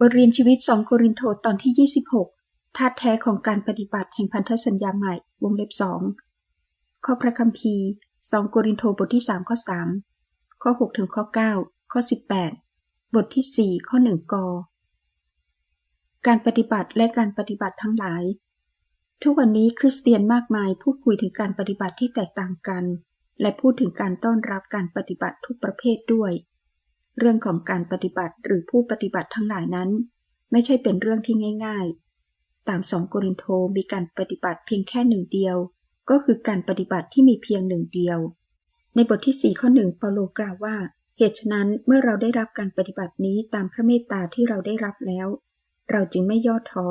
บทเรียนชีวิต 2 โครินโตตอนที่ 26 ธาตุแท้ของการปฏิบัติแห่งพันธสัญญาใหม่ วงเล็บสองข้อพระคัมภีร์ 2 โครินโตบทที่ 3 ข้อ 3 ข้อ 6 ถึงข้อ 9 ข้อ 18 บทที่ 4 ข้อ 1 ก การปฏิบัติและการปฏิบัติทั้งหลาย ทุกวันนี้คริสเตียนมากมายพูดคุยถึงการปฏิบัติที่แตกต่างกัน และพูดถึงการต้อนรับการปฏิบัติทุกประเภทด้วย เรื่องของการปฏิบัติหรือผู้ปฏิบัติทั้งหลายนั้น ไม่ใช่เป็นเรื่องที่ง่าย ๆ ตามสองโกรินโทมีการปฏิบัติเพียงแค่หนึ่งเดียว ก็คือการปฏิบัติที่มีเพียงหนึ่งเดียว ในบทที่สี่ข้อหนึ่งเปาโลกล่าวว่า เหตุฉะนั้นเมื่อเราได้รับการปฏิบัตินี้ตามพระเมตตาที่เราได้รับแล้ว เราจึงไม่ย่อท้อ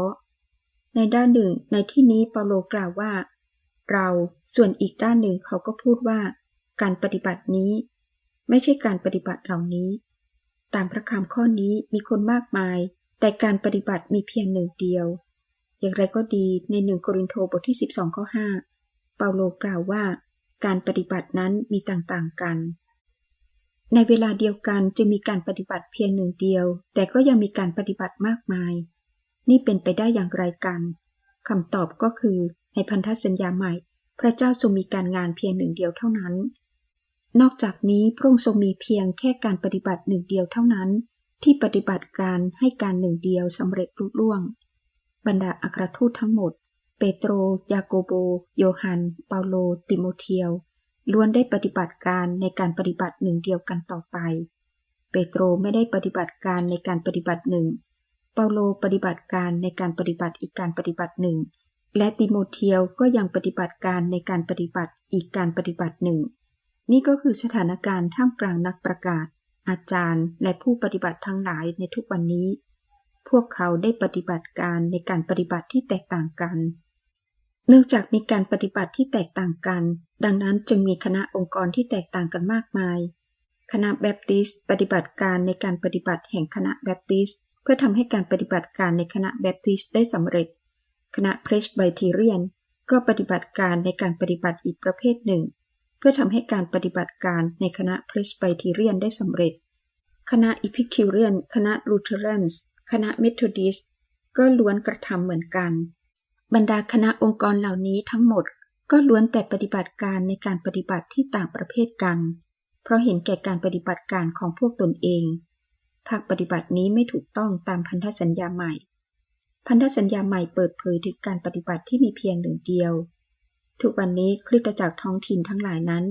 ในด้านหนึ่ง ในที่นี้เปาโลกล่าวว่า เราส่วนอีกด้านหนึ่งเขาก็พูดว่า การปฏิบัตินี้ ไม่ใช่การปฏิบัติเหล่านี้ ตามพระคำข้อนี้มีคนมากมาย แต่การปฏิบัติมีเพียงหนึ่งเดียว อย่างไรก็ดีในหนึ่งโครินโตบทที่ 12ข้อ5เปาโลกล่าวว่า การปฏิบัตินั้นมีต่างๆกัน ในเวลาเดียวกันจะมีการปฏิบัติเพียงหนึ่งเดียว แต่ก็ยังมีการปฏิบัติมากมาย นี่เป็นไปได้อย่างไรกันคำตอบก็คือในพันธสัญญาใหม่ พระเจ้าทรงมีการงานเพียงหนึ่งเดียวเท่านั้น นอกจากนี้พระองค์ทรงมีเพียงแค่การปฏิบัติหนึ่งเดียวเท่านั้น ที่ปฏิบัติการให้การหนึ่งเดียวสำเร็จรุ่ล่วง บรรดาอัครทูตทั้งหมด เปโตร ยาโกโบ โยฮัน เปาโล ติโมเทียว ล้วนได้ปฏิบัติการในการปฏิบัติหนึ่งเดียวกันต่อไป เปโตรไม่ได้ปฏิบัติการในการปฏิบัติหนึ่ง เปาโลปฏิบัติการในการปฏิบัติอีกการปฏิบัติหนึ่ง และติโมเทียวก็ยังปฏิบัติการในการปฏิบัติอีกการปฏิบัติหนึ่ง นี่ก็คือสถานการณ์ท่ามกลางนักประกาศ อาจารย์และผู้ปฏิบัติทั้งหลายในทุกวันนี้ พวกเขาได้ปฏิบัติการในการปฏิบัติที่แตกต่างกัน เนื่องจากมีการปฏิบัติที่แตกต่างกัน ดังนั้นจึงมีคณะองค์กรที่แตกต่างกันมากมาย คณะแบปติสต์ปฏิบัติการในการปฏิบัติแห่งคณะแบปติสเพื่อทำให้การปฏิบัติการในคณะแบปติสได้สำเร็จ คณะเพรสไบทีเรียนก็ปฏิบัติการในการปฏิบัติอีกประเภทหนึ่ง พื่อทำให้การปฏิบัติการในคณะพรีสไบทีเรียนได้สำเร็จ คณะอิพิคิวเรียน คณะลูเทเรนส์คณะเมทอดิสก็ล้วนกระทำเหมือนกัน บรรดาคณะองค์กรเหล่านี้ทั้งหมดก็ล้วนแต่ปฏิบัติการในการปฏิบัติที่ต่างประเภทกัน เพราะเห็นแก่การปฏิบัติการของพวกตนเอง ภาคปฏิบัตินี้ไม่ถูกต้องตามพันธสัญญาใหม่ พันธสัญญาใหม่เปิดเผยถึงการปฏิบัติที่มีเพียงหนึ่งเดียว ทุกวันนี้คริสตจักรท้องถิ่นทั้งหลายนั้น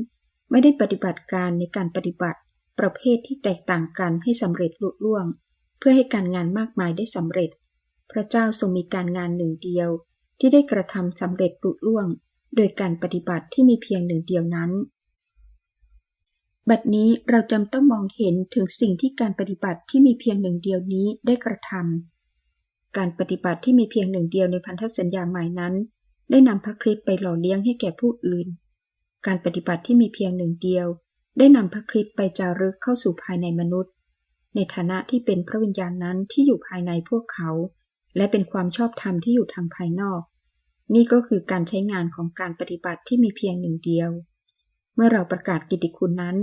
ไม่ได้ปฏิบัติการในการปฏิบัติ ประเภทที่แตกต่างกันให้สำเร็จลุล่วง เพื่อให้การงานมากมายได้สำเร็จ พระเจ้าทรงมีการงานหนึ่งเดียว ที่ได้กระทำสำเร็จลุล่วง โดยการปฏิบัติที่มีเพียงหนึ่งเดียวนั้น บัดนี้เราจำต้องมองเห็นถึงสิ่งที่การปฏิบัติที่มีเพียงหนึ่งเดียวนี้ได้กระทำการปฏิบัติที่มีเพียงหนึ่งเดียวในพันธสัญญาใหม่นั้น ได้นำพระคริสต์ไปหล่อเลี้ยงให้แก่ผู้อื่น การปฏิบัติที่มีเพียงหนึ่งเดียว ได้นำพระคริสต์ไปจารึกเข้าสู่ภายในมนุษย์ ในฐานะที่เป็นพระวิญญาณนั้นที่อยู่ภายในพวกเขา และเป็นความชอบธรรมที่อยู่ทางภายนอก นี่ก็คือการใช้งานของการปฏิบัติที่มีเพียงหนึ่งเดียว เมื่อเราประกาศกิติคุณนั้น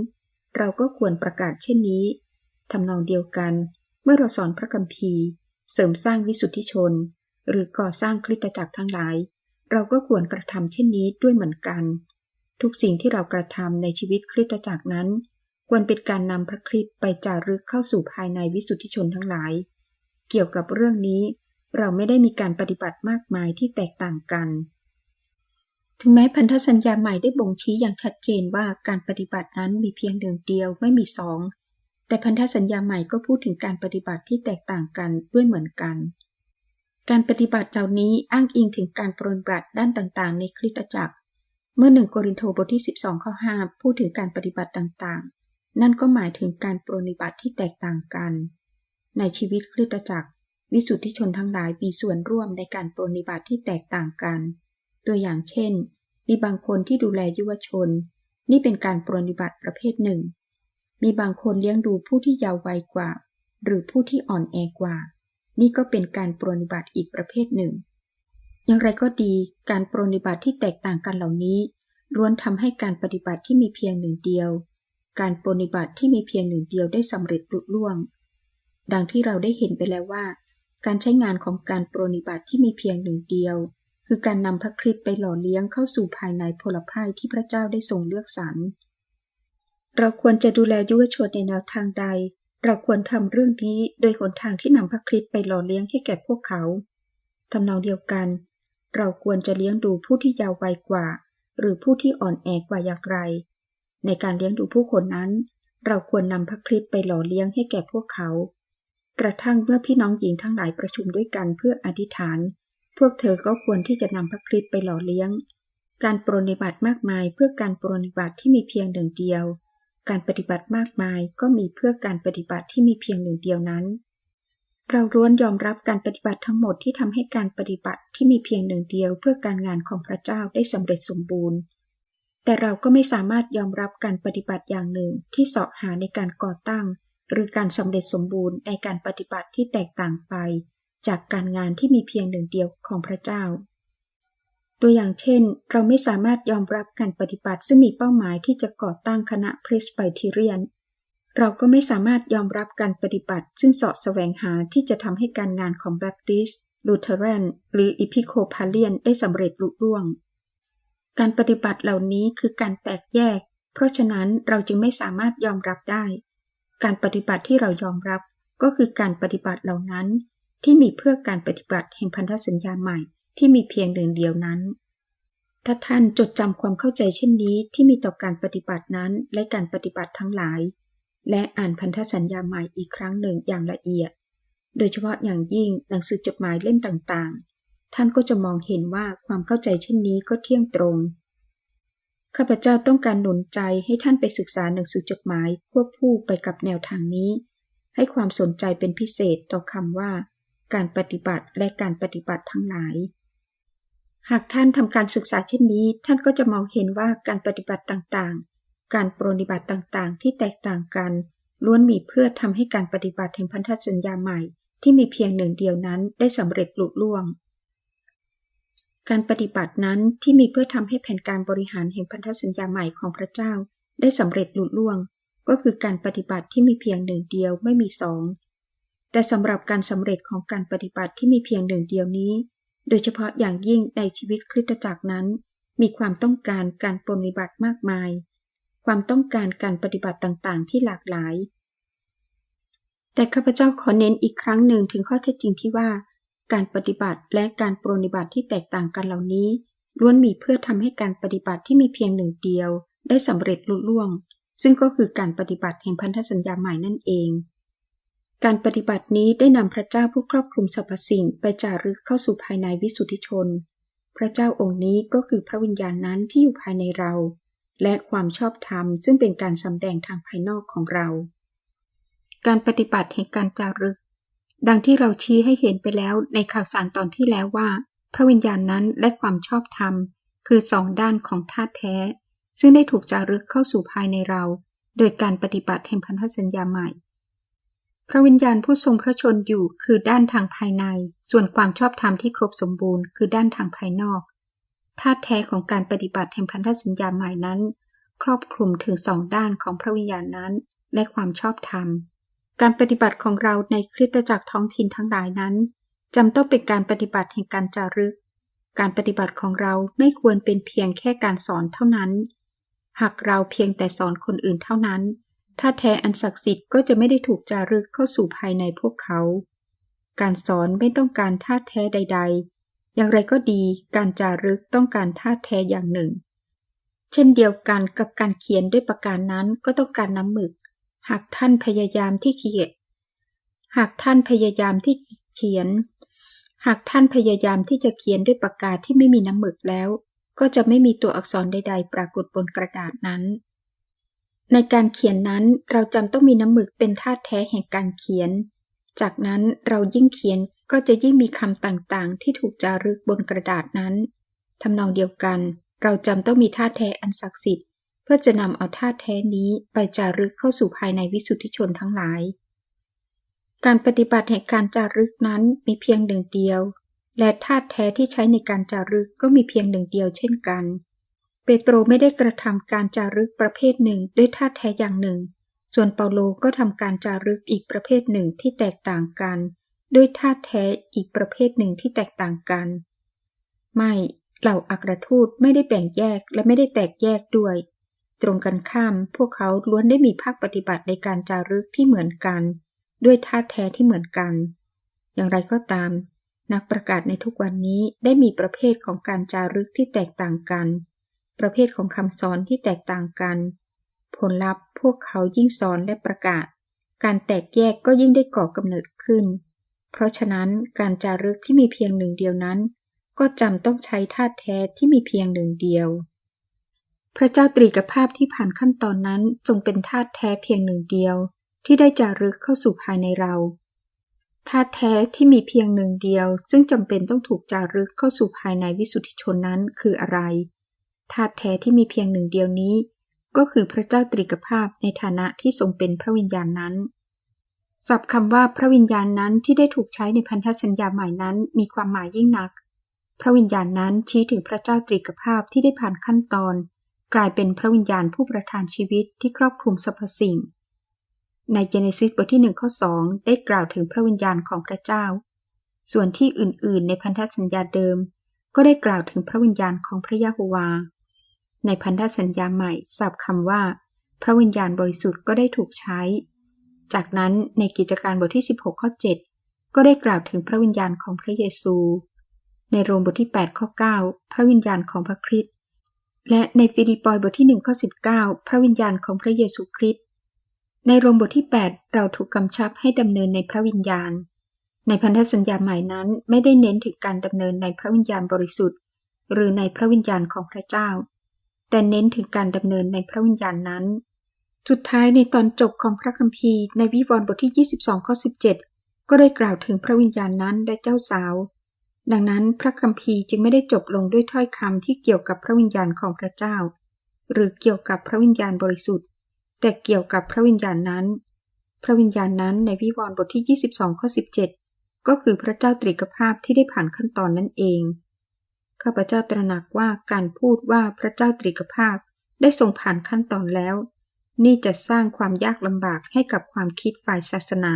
เราก็ควรประกาศเช่นนี้ทำนองเดียวกัน เมื่อเราสอนพระคัมภีร์ เสริมสร้างวิสุทธิชน หรือก่อสร้างคริสตจักรทั้งหลาย เราก็ควรกระทำเช่นนี้ด้วยเหมือนกัน ทุกสิ่งที่เรากระทำในชีวิตคริสตจักรนั้น ควรเป็นการนำพระคริสต์ไปจารึกเข้าสู่ภายในวิสุทธิชนทั้งหลาย เกี่ยวกับเรื่องนี้เราไม่ได้มีการปฏิบัติมากมายที่แตกต่างกัน ถึงแม้พันธสัญญาใหม่ได้บ่งชี้อย่างชัดเจนว่าการปฏิบัตินั้นมีเพียงหนึ่งเดียวไม่มีสอง แต่พันธสัญญาใหม่ก็พูดถึงการปฏิบัติที่แตกต่างกันด้วยเหมือนกัน การปฏิบัติเหล่านี้อ้างอิงถึงการปฏิบัติด้านต่างๆ ในคริสตจักร เมื่อหนึ่งโกรินโทบทที่ 12 ข้อ 5 พูดถึงการปฏิบัติต่างๆ นั่นก็หมายถึงการปฏิบัติที่แตกต่างกัน ในชีวิตคริสตจักร วิสุทธิชนทั้งหลายมีส่วนร่วมในการปฏิบัติที่แตกต่างกัน ตัวอย่างเช่น มีบางคนที่ดูแลยุวชน นี่เป็นการปฏิบัติประเภทหนึ่ง มีบางคนเลี้ยงดูผู้ที่เยาว์วัยกว่า หรือผู้ที่อ่อนแอกว่า นี่ก็เป็นการปรนิบัติอีกประเภทหนึ่ง อย่างไรก็ดีการปรนิบัติที่แตกต่างกันเหล่านี้ล้วนทำให้การปฏิบัติที่มีเพียงหนึ่งเดียว การปรนิบัติที่มีเพียงหนึ่งเดียวได้สำเร็จลุล่วง ดังที่เราได้เห็นไปแล้วว่า การใช้งานของการปรนิบัติที่มีเพียงหนึ่งเดียว คือการนำพระคริสต์ไปหล่อเลี้ยงเข้าสู่ภายในพลภายที่พระเจ้าได้ทรงเลือกสรรเราควรจะดูแลยุวชนในแนวทางใด เราควรทำเรื่องนี้โดยหนทางที่นำพระคริสต์ไปหล่อเลี้ยงให้แก่พวกเขาทำนองเดียวกัน เราควรจะเลี้ยงดูผู้ที่ยาววัยกว่า หรือผู้ที่อ่อนแอกว่าอย่างไร ในการเลี้ยงดูผู้คนนั้น เราควรนำพระคริสต์ไปหล่อเลี้ยงให้แก่พวกเขา กระทั่งเมื่อพี่น้องหญิงทั้งหลายประชุมด้วยกันเพื่ออธิษฐาน พวกเธอก็ควรที่จะนำพระคริสต์ไปหล่อเลี้ยง การปรนิบัติมากมายเพื่อการปรนิบัติที่มีเพียงหนึ่งเดียว การปฏิบัติมากมายก็มีเพื่อการปฏิบัติที่มีเพียงหนึ่งเดียวนั้น เราล้วนยอมรับการปฏิบัติทั้งหมดที่ทำให้การปฏิบัติที่มีเพียงหนึ่งเดียวเพื่อการงานของพระเจ้าได้สำเร็จสมบูรณ์ แต่เราก็ไม่สามารถยอมรับการปฏิบัติอย่างหนึ่งที่เสาะหาในการก่อตั้ง หรือการสำเร็จสมบูรณ์ในการปฏิบัติที่แตกต่างไป จากการงานที่มีเพียงหนึ่งเดียวของพระเจ้า ตัวอย่างเช่น เราไม่สามารถยอมรับการปฏิบัติซึ่งมีเป้าหมายที่จะก่อตั้งคณะพรีสไบทีเรียน เราก็ไม่สามารถยอมรับการปฏิบัติ ซึ่งเสาะแสวงหาที่จะทำให้การงานของแบปติสต์ลูเทเรนหรืออีพิโคพาเลียนได้สำเร็จลุล่วง การปฏิบัติเหล่านี้คือการแตกแยก เพราะฉะนั้นเราจึงไม่สามารถยอมรับได้ การปฏิบัติที่เรายอมรับก็คือการปฏิบัติเหล่านั้น ที่มีเพื่อการปฏิบัติแห่งพันธสัญญาใหม่ ที่มีเพียงหนึ่งเดียวนั้น ถ้าท่านจดจำความเข้าใจเช่นนี้ที่มีต่อการปฏิบัตินั้นและการปฏิบัติทั้งหลาย และอ่านพันธสัญญาใหม่อีกครั้งหนึ่งอย่างละเอียด โดยเฉพาะอย่างยิ่งหนังสือจดหมายเล่มต่างๆ ท่านก็จะมองเห็นว่าความเข้าใจเช่นนี้ก็เที่ยงตรง ข้าพเจ้าต้องการหนุนใจให้ท่านไปศึกษาหนังสือจดหมายควบคู่ไปกับแนวทางนี้ ให้ความสนใจเป็นพิเศษต่อคำว่าการปฏิบัติและการปฏิบัติทั้งหลาย หากท่านทำการศึกษาเช่นนี้ ท่านก็จะมองเห็นว่าการปฏิบัติต่างๆ การปรนิบัติต่างๆ ที่แตกต่างกัน ล้วนมีเพื่อทำให้การปฏิบัติแห่งพันธสัญญาใหม่ ที่มีเพียงหนึ่งเดียวนั้นได้สำเร็จลุล่วง การปฏิบัตินั้นที่มีเพื่อทำให้แผนการบริหารแห่งพันธสัญญาใหม่ของพระเจ้า ได้สำเร็จลุล่วง ก็คือการปฏิบัติที่มีเพียงหนึ่งเดียวไม่มีสองแต่สำหรับการสำเร็จของการปฏิบัติที่มีเพียงหนึ่งเดียวนี้ โดยเฉพาะอย่างยิ่งในชีวิตคริสตจักรนั้น มีความต้องการการปฏิบัติมากมาย ความต้องการการปฏิบัติต่างๆ ที่หลากหลาย แต่ข้าพเจ้าขอเน้นอีกครั้งหนึ่งถึงข้อเท็จจริงที่ว่า การปฏิบัติและการปฏิบัติที่แตกต่างกันเหล่านี้ ล้วนมีเพื่อทำให้การปฏิบัติที่มีเพียงหนึ่งเดียว ได้สำเร็จลุล่วง ซึ่งก็คือการปฏิบัติแห่งพันธสัญญาใหม่นั่นเอง การปฏิบัตินี้ได้นำพระเจ้าผู้ครอบคลุมสรรพสิ่งไปจารึกเข้าสู่ภายในวิสุทธิชน พระเจ้าองค์นี้ก็คือพระวิญญาณนั้นที่อยู่ภายในเรา และความชอบธรรมซึ่งเป็นการสำแดงทางภายนอกของเรา การปฏิบัติแห่งการจารึก ดังที่เราชี้ให้เห็นไปแล้วในข่าวสารตอนที่แล้วว่า พระวิญญาณนั้นและความชอบธรรม คือสองด้านของธาตุแท้ ซึ่งได้ถูกจารึกเข้าสู่ภายในเรา โดยการปฏิบัติแห่งพันธสัญญาใหม่ พระวิญญาณผู้ทรงพระชนอยู่คือด้านทางภายใน ส่วนความชอบธรรมที่ครบสมบูรณ์คือด้านทางภายนอกธาตุแท้ของการปฏิบัติแห่งพันธสัญญาใหม่นั้น ครอบคลุมถึงสองด้านของพระวิญญาณนั้น และความชอบธรรม การปฏิบัติของเราในคริสตจักรท้องถิ่นทั้งหลายนั้นจำต้องเป็นการปฏิบัติแห่งการจารึก การปฏิบัติของเราไม่ควรเป็นเพียงแค่การสอนเท่านั้น หากเราเพียงแต่สอนคนอื่นเท่านั้น ท่าแท้อันศักดิ์สิทธิ์ก็จะไม่ได้ถูกจารึกเข้าสู่ภายในพวกเขา การสอนไม่ต้องการท่าแท้ใด ๆ อย่างไรก็ดีการจารึกต้องการท่าแท้อย่างหนึ่ง เช่นเดียวกันกับการเขียนด้วยประการนั้นก็ต้องการน้ำหมึก หากท่านพยายามที่เขียน หากท่านพยายามที่เขียน หากท่านพยายามที่จะเขียนด้วยปากกาที่ไม่มีน้ำหมึกแล้ว ก็จะไม่มีตัวอักษรใด ๆ ปรากฏบนกระดาษนั้น ในการเขียนนั้นเราจำต้องมีน้ำหมึกเป็นธาตุแท้แห่งการเขียน จากนั้นเรายิ่งเขียนก็จะยิ่งมีคำต่างๆ ที่ถูกจารึกบนกระดาษนั้นทำนองเดียวกัน เราจำต้องมีธาตุแท้อันศักดิ์สิทธิ์ เพื่อจะนำเอาธาตุแท้นี้ไปจารึกเข้าสู่ภายในวิสุทธิชนทั้งหลาย การปฏิบัติแห่งการจารึกนั้นมีเพียงหนึ่งเดียว และธาตุแท้ที่ใช้ในการจารึกก็มีเพียงหนึ่งเดียวเช่นกัน เปโตรไม่ได้กระทำการจารึกประเภทหนึ่งด้วยธาแท้อย่างหนึ่ง ส่วนเปาโลก็ทำการจารึกอีกประเภทหนึ่งที่แตกต่างกัน ด้วยธาแท้อีกประเภทหนึ่งที่แตกต่างกัน ไม่เหล่าอัครทูตไม่ได้แบ่งแยกและไม่ได้แตกแยกด้วย ตรงกันข้ามพวกเขาล้วนได้มีภาคปฏิบัติในการจารึกที่เหมือนกัน ด้วยธาแท้ที่เหมือนกัน อย่างไรก็ตาม นักประกาศในทุกวันนี้ได้มีประเภทของการจารึกที่แตกต่างกัน ประเภทของคำสอนที่แตกต่างกัน ผลลัพธ์พวกเขายิ่งสอนและประกาศ การแตกแยกก็ยิ่งได้ก่อกำเนิดขึ้น เพราะฉะนั้นการจารึกที่มีเพียงหนึ่งเดียวนั้น ก็จำต้องใช้ธาตุแท้ที่มีเพียงหนึ่งเดียว พระเจ้าตรีกภาพที่ผ่านขั้นตอนนั้นจงเป็นธาตุแท้เพียงหนึ่งเดียว ที่ได้จารึกเข้าสู่ภายในเราธาตุแท้ที่มีเพียงหนึ่งเดียว ซึ่งจำเป็นต้องถูกจารึกเข้าสู่ภายในวิสุทธิชนนั้นคืออะไร ธาตุแท้ที่มีเพียงหนึ่งเดียวนี้ ก็คือพระเจ้าตรีกภาพในฐานะที่ทรงเป็นพระวิญญาณนั้นศัพท์คำว่าพระวิญญาณนั้นที่ได้ถูกใช้ในพันธสัญญาใหม่นั้นมีความหมายยิ่งนัก พระวิญญาณนั้นชี้ถึงพระเจ้าตรีกภาพที่ได้ผ่านขั้นตอน กลายเป็นพระวิญญาณผู้ประทานชีวิตที่ครอบคลุมสรรพสิ่ง ในเจเนซิสบทที่หนึ่งข้อสองได้กล่าวถึงพระวิญญาณของพระเจ้า ส่วนที่อื่น ๆ ในพันธสัญญาเดิม ก็ได้กล่าวถึงพระวิญญาณของพระยะโฮวา ในพันธสัญญาใหม่ศัพท์คำว่า พระวิญญาณบริสุทธิ์ก็ได้ถูกใช้ จากนั้นในกิจการบทที่ 16 ข้อ 7 ก็ได้กล่าวถึงพระวิญญาณของพระเยซู ในโรมบทที่ 8 ข้อ 9 พระวิญญาณของพระคริสต์และในฟิลิปปอยบทที่ 1 ข้อ 19 พระวิญญาณของพระเยซูคริสต์ในโรมบทที่ 8 เราถูกกำชับให้ดำเนินในพระวิญญาณ ในพันธสัญญาใหม่นั้นไม่ได้เน้นถึงการดำเนินในพระวิญญาณบริสุทธิ์ หรือในพระวิญญาณของพระเจ้า แต่เน้นถึงการดำเนินในพระวิญญาณนั้น สุดท้ายในตอนจบของพระคัมภีร์ในวิวรณ์บทที่ 22 ข้อ 17 ก็ได้กล่าวถึงพระวิญญาณนั้นและเจ้าสาว ดังนั้นพระคัมภีร์จึงไม่ได้จบลงด้วยถ้อยคำที่เกี่ยวกับพระวิญญาณของพระเจ้า หรือเกี่ยวกับพระวิญญาณบริสุทธิ์ แต่เกี่ยวกับพระวิญญาณนั้น พระวิญญาณนั้นในวิวรณ์บทที่ 22 ข้อ 17 ก็คือพระเจ้าตรีกภาพที่ได้ผ่านขั้นตอนนั่นเอง ข้าพเจ้าตระหนักว่าการพูดว่าพระเจ้าตรีกภาพได้ทรงผ่านขั้นตอนแล้ว นี่จะสร้างความยากลำบากให้กับความคิดฝ่ายศาสนา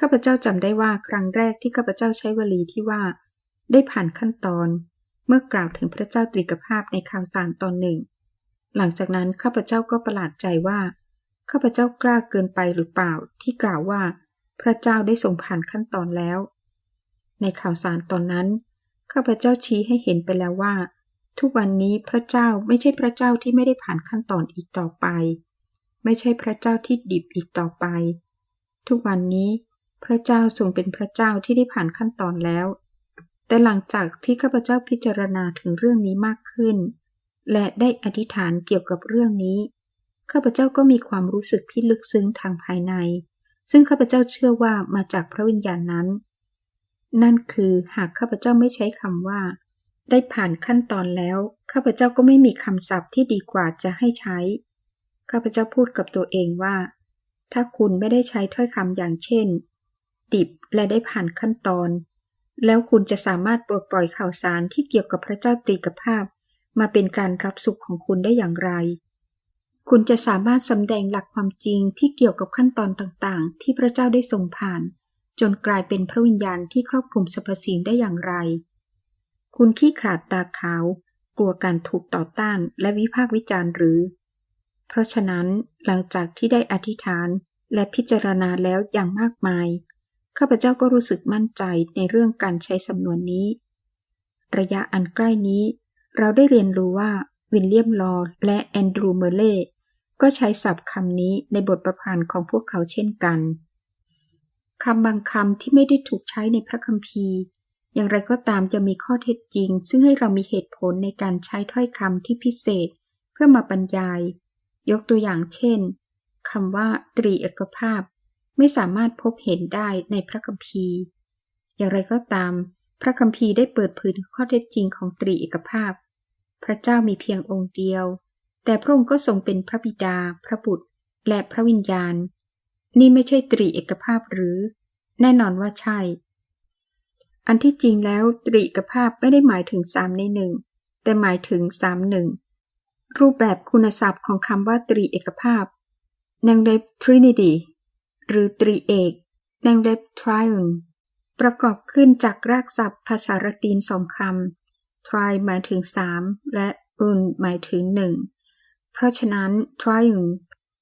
ข้าพเจ้าจำได้ว่าครั้งแรกที่ข้าพเจ้าใช้วลีที่ว่า ได้ผ่านขั้นตอน เมื่อกล่าวถึงพระเจ้าตรีกภาพในข่าวสารตอนหนึ่ง หลังจากนั้นข้าพเจ้าก็ประหลาดใจว่าข้าพเจ้ากล้าเกินไปหรือเปล่าที่กล่าวว่า พระเจ้าได้ทรงผ่านขั้นตอนแล้ว ในข่าวสารตอนนั้น ข้าพเจ้าชี้ให้เห็นไปแล้วว่า ทุกวันนี้พระเจ้าไม่ใช่พระเจ้าที่ไม่ได้ผ่านขั้นตอนอีกต่อไป ไม่ใช่พระเจ้าที่ดิบอีกต่อไป ทุกวันนี้พระเจ้าทรงเป็นพระเจ้าที่ได้ผ่านขั้นตอนแล้ว แต่หลังจากที่ข้าพเจ้าพิจารณาถึงเรื่องนี้มากขึ้น และได้อธิษฐานเกี่ยวกับเรื่องนี้ ข้าพเจ้าก็มีความรู้สึกที่ลึกซึ้งทางภายใน ซึ่งข้าพเจ้าเชื่อว่ามาจากพระวิญญาณนั้น นั่นคือหากข้าพเจ้าไม่ใช้คำว่า ได้ผ่านขั้นตอนแล้ว ข้าพเจ้าก็ไม่มีคำศัพท์ที่ดีกว่าจะให้ใช้ ข้าพเจ้าพูดกับตัวเองว่า ถ้าคุณไม่ได้ใช้ถ้อยคำอย่างเช่นดิบและได้ผ่านขั้นตอน แล้วคุณจะสามารถปลดปล่อยข่าวสารที่เกี่ยวกับพระเจ้าตรีกภาพ มาเป็นการรับสุขของคุณได้อย่างไร คุณจะสามารถสำแดงหลักความจริงที่เกี่ยวกับขั้นตอนต่างๆ ที่พระเจ้าได้ทรงผ่าน จนกลายเป็นพระวิญญาณที่ครอบคลุมสรรพสิ่งได้อย่างไร คุณขี้ขลาดตาขาว กลัวการถูกต่อต้านและวิพากษ์วิจารณ์หรือ เพราะฉะนั้นหลังจากที่ได้อธิษฐานและพิจารณาแล้วอย่างมากมาย ข้าพเจ้าก็รู้สึกมั่นใจในเรื่องการใช้สำนวนนี้ ระยะอันใกล้นี้ เราได้เรียนรู้ว่าวิลเลียมลอว์และแอนดรูว์เมเล่ก็ใช้ศัพท์คำนี้ในบทประพันธ์ของพวกเขาเช่นกัน คำบางคำที่ไม่ได้ถูกใช้ในพระคัมภีร์ อย่างไรก็ตามจะมีข้อเท็จจริง ซึ่งให้เรามีเหตุผลในการใช้ถ้อยคำที่พิเศษ เพื่อมาบรรยาย ยกตัวอย่างเช่นคำว่า ตรีเอกภาพ ไม่สามารถพบเห็นได้ในพระคัมภีร์ อย่างไรก็ตาม พระคัมภีร์ได้เปิดเผยข้อเท็จจริงของตรีเอกภาพ พระเจ้ามีเพียงองค์เดียว แต่พระองค์ก็ทรงเป็นพระบิดา พระบุตร และพระวิญญาณ นี่ไม่ใช่ตรีเอกภาพหรือ แน่นอนว่าใช่ อันที่จริงแล้วตรีเอกภาพไม่ได้หมายถึงสามในหนึ่งแต่หมายถึงสามหนึ่งรูปแบบคุณศัพท์ของคำว่าตรีเอกภาพนางเล็บ Trinity หรือตรีเอกนางเล็บ Triune ประกอบขึ้นจากรากศัพท์ภาษาละตินสองคำ tri หมายถึงสามและ un หมายถึงหนึ่งเพราะฉะนั้น triune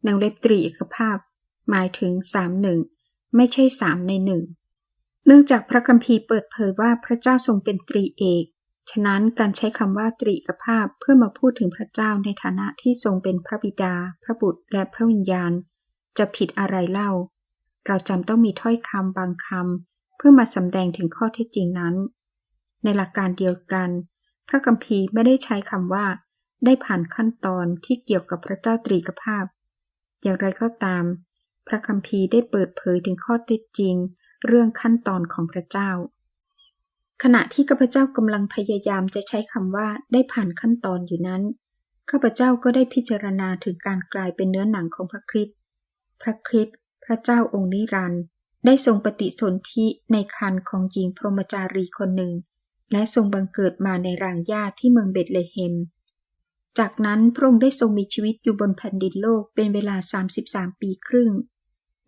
นางเล็บตรีเอกภาพ หมายถึงสามหนึ่งไม่ใช่สามในหนึ่งเนื่องจากพระคัมภีร์เปิดเผยว่าพระเจ้าทรงเป็นตรีเอก ฉะนั้นการใช้คำว่าตรีกภาพเพื่อมาพูดถึงพระเจ้าในฐานะที่ทรงเป็นพระบิดา พระบุตรและพระวิญญาณ จะผิดอะไรเล่า เราจำต้องมีถ้อยคำบางคำเพื่อมาสำแดงถึงข้อเท็จจริงนั้น ในหลักการเดียวกัน พระคัมภีร์ไม่ได้ใช้คำว่า ได้ผ่านขั้นตอนที่เกี่ยวกับพระเจ้าตรีกภาพ อย่างไรก็ตาม พระคัมภีร์ได้เปิดเผยถึงข้อเท็จจริง เรื่องขั้นตอนของพระเจ้า ขณะที่ข้าพเจ้ากำลังพยายามจะใช้คำว่าได้ผ่านขั้นตอนอยู่นั้น ข้าพเจ้าก็ได้พิจารณาถึงการกลายเป็นเนื้อหนังของพระคริสต์พระคริสต์พระเจ้าองค์นิรันดร์ได้ทรงปฏิสนธิในคันของหญิงพรหมจารีคนหนึ่ง และทรงบังเกิดมาในรางหญ้าที่เมืองเบตเลเฮม จากนั้นพระองค์ได้ทรงมีชีวิตอยู่บนแผ่นดินโลกเป็นเวลา 33 ปีครึ่ง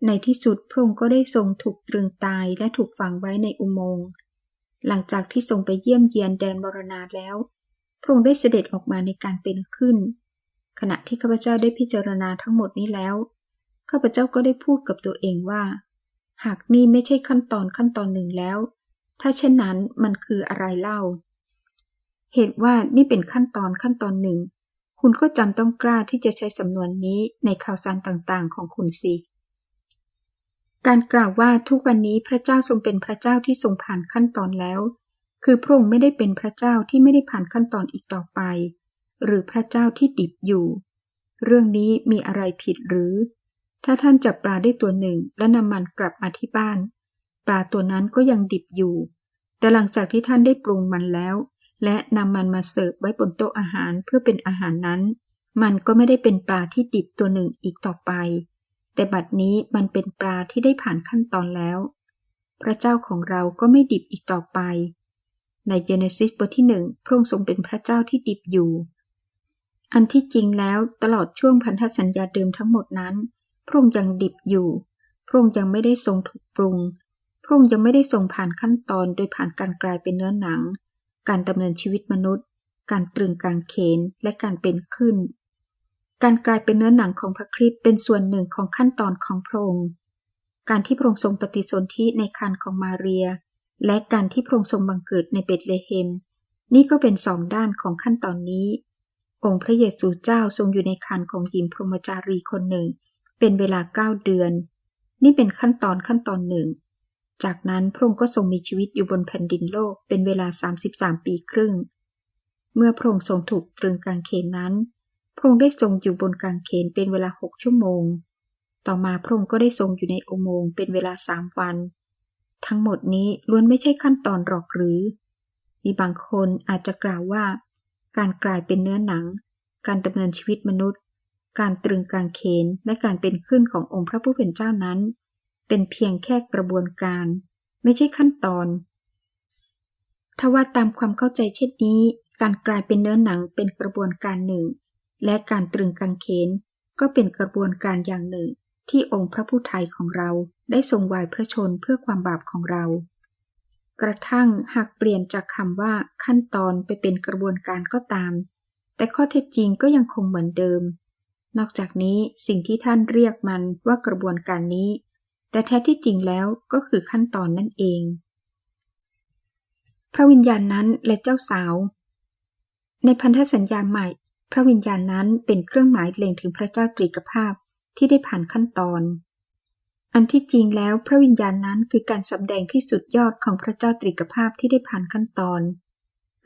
ในที่สุดพระองค์ก็ได้ทรงถูกตรึงตายและถูกฝังไว้ในอุโมงค์ หลังจากที่ทรงไปเยี่ยมเยียนแดนมรณาแล้ว พระองค์ได้เสด็จออกมาในการเป็นขึ้น ขณะที่ข้าพเจ้าได้พิจารณาทั้งหมดนี้แล้ว ข้าพเจ้าก็ได้พูดกับตัวเองว่า หากนี่ไม่ใช่ขั้นตอนขั้นตอนหนึ่งแล้ว ถ้าเช่นนั้นมันคืออะไรเล่า เหตุว่านี่เป็นขั้นตอนขั้นตอนหนึ่ง คุณก็จำต้องกล้าที่จะใช้สำนวนนี้ในข่าวสารต่างๆ ของคุณสิ การกล่าวว่าทุกวันนี้พระเจ้าทรงเป็นพระเจ้าที่ทรงผ่านขั้นตอนแล้ว คือพระองค์ไม่ได้เป็นพระเจ้าที่ไม่ได้ผ่านขั้นตอนอีกต่อไป หรือพระเจ้าที่ดิบอยู่ เรื่องนี้มีอะไรผิดหรือ ถ้าท่านจับปลาได้ตัวหนึ่งและนำมันกลับมาที่บ้าน ปลาตัวนั้นก็ยังดิบอยู่ แต่หลังจากที่ท่านได้ปรุงมันแล้ว และนำมันมาเสิร์ฟไว้บนโต๊ะอาหารเพื่อเป็นอาหารนั้น มันก็ไม่ได้เป็นปลาที่ดิบตัวหนึ่งอีกต่อไป แต่บัดนี้มันเป็นปลาที่ได้ผ่านขั้นตอนแล้ว พระเจ้าของเราก็ไม่ดิบอีกต่อไป ในเจเนซิสบทที่หนึ่งพระองค์ทรงเป็นพระเจ้าที่ดิบอยู่ อันที่จริงแล้วตลอดช่วงพันธสัญญาเดิมทั้งหมดนั้น พระองค์ยังดิบอยู่ พระองค์ยังไม่ได้ทรงถูกปรุง พระองค์ยังไม่ได้ทรงผ่านขั้นตอนโดยผ่านการกลายเป็นเนื้อหนัง การดำเนินชีวิตมนุษย์ การตรึงกางเขนและการเป็นขึ้น การกลายเป็นเนื้อหนังของพระคริสต์เป็นส่วนหนึ่งของขั้นตอนของพระองค์ การที่พระองค์ทรงปฏิสนธิในคันของมาเรีย และการที่พระองค์ทรงบังเกิดในเบตเลเฮม นี่ก็เป็นสองด้านของขั้นตอนนี้ องค์พระเยซูเจ้าทรงอยู่ในคันของหญิงพรหมจารีคนหนึ่ง เป็นเวลาเก้าเดือน นี่เป็นขั้นตอนขั้นตอนหนึ่ง จากนั้นพระองค์ก็ทรงมีชีวิตอยู่บนแผ่นดินโลกเป็นเวลา 33 ปีครึ่ง เมื่อพระองค์ทรงถูกตรึงกางเขนนั้น พระองค์ได้ทรงอยู่บนกางเขนเป็นเวลาหกชั่วโมง ต่อมาพระองค์ก็ได้ทรงอยู่ในอุโมงค์เป็นเวลาสามวัน ทั้งหมดนี้ล้วนไม่ใช่ขั้นตอนหรอกหรือ มีบางคนอาจจะกล่าวว่า การกลายเป็นเนื้อหนัง การดำเนินชีวิตมนุษย์ การตรึงกางเขนและการเป็นขึ้นขององค์พระผู้เป็นเจ้านั้น เป็นเพียงแค่กระบวนการ ไม่ใช่ขั้นตอนทว่าตามความเข้าใจเช่นนี้ การกลายเป็นเนื้อหนังเป็นกระบวนการหนึ่ง และการตรึงกางเขนก็เป็นกระบวนการอย่างหนึ่ง ที่องค์พระผู้ไทยของเราได้ทรงวายพระชนเพื่อความบาปของเรา กระทั่งหากเปลี่ยนจากคำว่าขั้นตอนไปเป็นกระบวนการก็ตาม แต่ข้อเท็จจริงก็ยังคงเหมือนเดิม นอกจากนี้สิ่งที่ท่านเรียกมันว่ากระบวนการนี้ แต่แท้ที่จริงแล้วก็คือขั้นตอนนั่นเอง พระวิญญาณนั้นและเจ้าสาว ในพันธสัญญาใหม่ พระวิญญาณนั้นเป็นเครื่องหมายเล็งถึงพระเจ้าตรีกภาพที่ได้ผ่านขั้นตอน อันที่จริงแล้วพระวิญญาณนั้นคือการสำแดงที่สุดยอดของพระเจ้าตรีกภาพที่ได้ผ่านขั้นตอน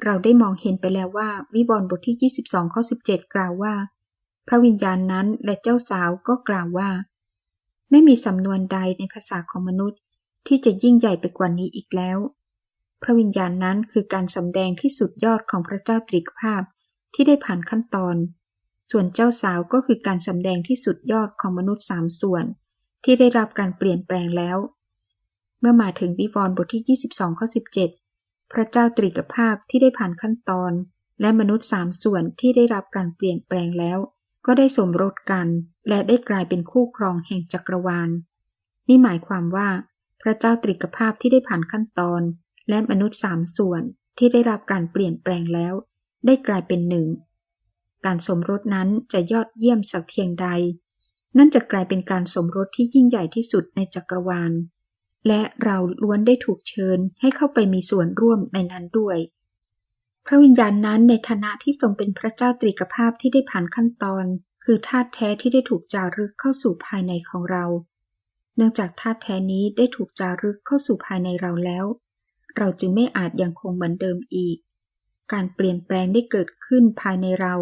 เราได้มองเห็นไปแล้วว่าวิวรณ์บทที่ 22ข้อ17 กล่าวว่า พระวิญญาณนั้นและเจ้าสาวก็กล่าวว่า ไม่มีสำนวนใดในภาษาของมนุษย์ ที่จะยิ่งใหญ่ไปกว่านี้อีกแล้ว พระวิญญาณนั้นคือการสำแดงที่สุดยอดของพระเจ้าตรีกภาพ ที่ได้ผ่านขั้นตอน ส่วนเจ้าสาวก็คือการสำแดงที่สุดยอดของมนุษย์สามส่วน ที่ได้รับการเปลี่ยนแปลงแล้ว เมื่อมาถึงวิวรณ์บทที่ 22ข้อ17 พระเจ้าตรีกภาพที่ได้ผ่านขั้นตอน และมนุษย์สามส่วนที่ได้รับการเปลี่ยนแปลงแล้ว ก็ได้สมรสกัน และได้กลายเป็นคู่ครองแห่งจักรวาล นี่หมายความว่า พระเจ้าตริกภาพที่ได้ผ่านขั้นตอน และมนุษย์สามส่วนที่ได้รับการเปลี่ยนแปลงแล้ว ได้กลายเป็นหนึ่ง การสมรสนั้นจะยอดเยี่ยมสักเพียงใด นั่นจะกลายเป็นการสมรสที่ยิ่งใหญ่ที่สุดในจักรวาล และเราล้วนได้ถูกเชิญให้เข้าไปมีส่วนร่วมในนั้นด้วย พระวิญญาณนั้นในฐานะที่ทรงเป็นพระเจ้าตรีกภาพที่ได้ผ่านขั้นตอน คือธาตุแท้ที่ได้ถูกจารึกเข้าสู่ภายในของเรา เนื่องจากธาตุแท้นี้ได้ถูกจารึกเข้าสู่ภายในเราแล้ว เราจึงไม่อาจยังคงเหมือนเดิมอีก การเปลี่ยนแปลงได้เกิดขึ้นภายในเรา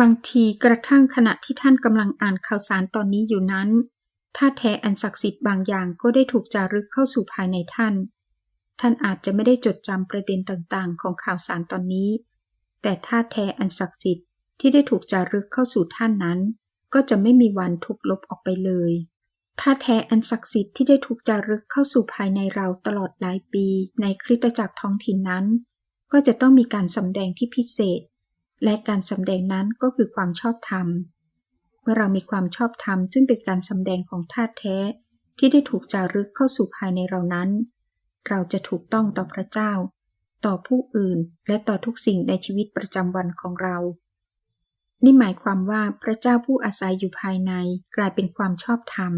บางทีกระทั่งขณะที่ท่านกำลังอ่านข่าวสารตอนนี้อยู่นั้นธาตุแท้อันศักดิ์สิทธิ์บางอย่างก็ได้ถูกจารึกเข้าสู่ภายในท่าน ท่านอาจจะไม่ได้จดจำประเด็นต่างๆ ของข่าวสารตอนนี้ แต่ธาตุแท้อันศักดิ์สิทธิ์ที่ได้ถูกจารึกเข้าสู่ท่านนั้น ก็จะไม่มีวันถูกลบออกไปเลยธาตุแท้อันศักดิ์สิทธิ์ที่ได้ถูกจารึกเข้าสู่ภายในเราตลอดหลายปีในคริสตจักรท้องถิ่นนั้น ก็จะต้องมีการสำแดงที่พิเศษ และการสำแดงนั้นก็คือความชอบธรรม เมื่อเรามีความชอบธรรมซึ่งเป็นการสำแดงของธาตุแท้ ที่ได้ถูกจารึกเข้าสู่ภายในเรานั้น เราจะถูกต้องต่อพระเจ้า ต่อผู้อื่นและต่อทุกสิ่งในชีวิตประจำวันของเรา นี่หมายความว่าพระเจ้าผู้อาศัยอยู่ภายในกลายเป็นความชอบธรรม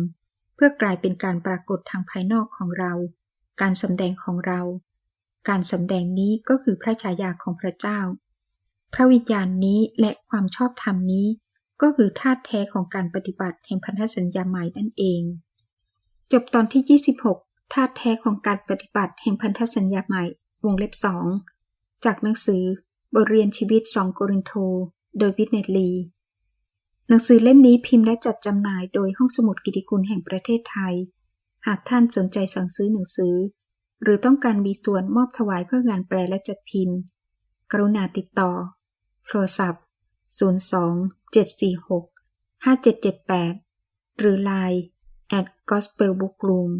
เพื่อกลายเป็นการปรากฏทางภายนอกของเรา การสำแดงของเรา การสำแดงนี้ก็คือพระฉายาของพระเจ้า พระวิญญาณนี้และความชอบธรรมนี้ ก็คือธาตุแท้ของการปฏิบัติแห่งพันธสัญญาใหม่นั่นเอง จบตอนที่ 26ธาตุแท้ของการปฏิบัติแห่งพันธสัญญาใหม่ วงเล็บสองจากหนังสือบทเรียนชีวิตสองโกรินโท โดยวิทเนตลี หนังสือเล่มนี้พิมพ์และจัดจำหน่ายโดยห้องสมุดกิติคุณแห่งประเทศไทย หากท่านสนใจสั่งซื้อหนังสือ หรือต้องการมีส่วนมอบถวายเพื่องานแปลและจัดพิมพ์ กรุณาติดต่อ โทรศัพท์ 02 746 5778 หรือ Line at gospelbookroom